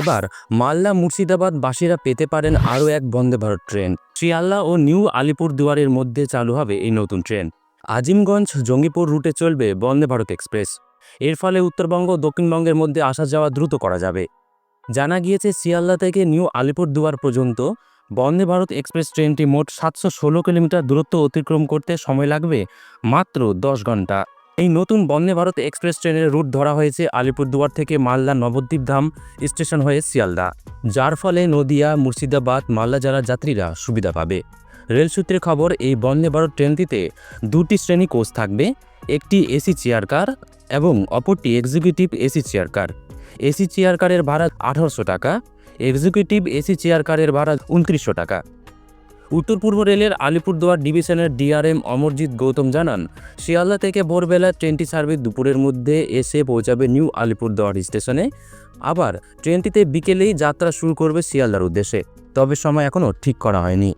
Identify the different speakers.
Speaker 1: এবার মালদা মুর্শিদাবাদ বাসীরা পেতে পারেন আরও এক বন্দে ভারত ট্রেন। শিয়ালদা ও নিউ আলিপুরদুয়ারের মধ্যে চালু হবে এই নতুন ট্রেন। আজিমগঞ্জ, জঙ্গিপুর রুটে চলবে বন্দে ভারত এক্সপ্রেস। এর ফলে উত্তরবঙ্গ দক্ষিণবঙ্গের মধ্যে আসা যাওয়া দ্রুত করা যাবে। জানা গিয়েছে শিয়ালদা থেকে নিউ আলিপুরদুয়ার পর্যন্ত বন্দে ভারত এক্সপ্রেস ট্রেনটি মোট সাতশো ষোলো কিলোমিটার দূরত্ব অতিক্রম করতে সময় লাগবে মাত্র দশ ঘণ্টা। এই নতুন বন্দে ভারত এক্সপ্রেস ট্রেনের রুট ধরা হয়েছে আলিপুরদুয়ার থেকে মালদা নবদ্বীপ ধাম স্টেশন হয়ে শিয়ালদা। যার ফলে নদিয়া, মুর্শিদাবাদ, মালদা জেলার যাত্রীরা সুবিধা পাবে। রেল সূত্রে খবর, এই বন্দে ভারত ট্রেনটিতে দুটি শ্রেণি কোচ থাকবে, একটি এসি চেয়ার কার এবং অপরটি executive AC chair car. AC chair কারের ভাড়া আঠারোশো টাকা, এক্সিকিউটিভ এসি চেয়ার কারের ভাড়া উনত্রিশশো টাকা। উত্তর পূর্ব রেলের আলিপুরদুয়ার ডিভিশনের ডিআরএম অমরজিৎ গৌতম জানান, শিয়ালদা থেকে ভোরবেলা ট্রেনটি সার্ভিস দুপুরের মধ্যে এসে পৌঁছাবে নিউ আলিপুরদুয়ার স্টেশনে। আবার ট্রেনটিতে বিকেলেই যাত্রা শুরু করবে শিয়ালদার উদ্দেশ্যে, তবে সময় এখনও ঠিক করা হয়নি।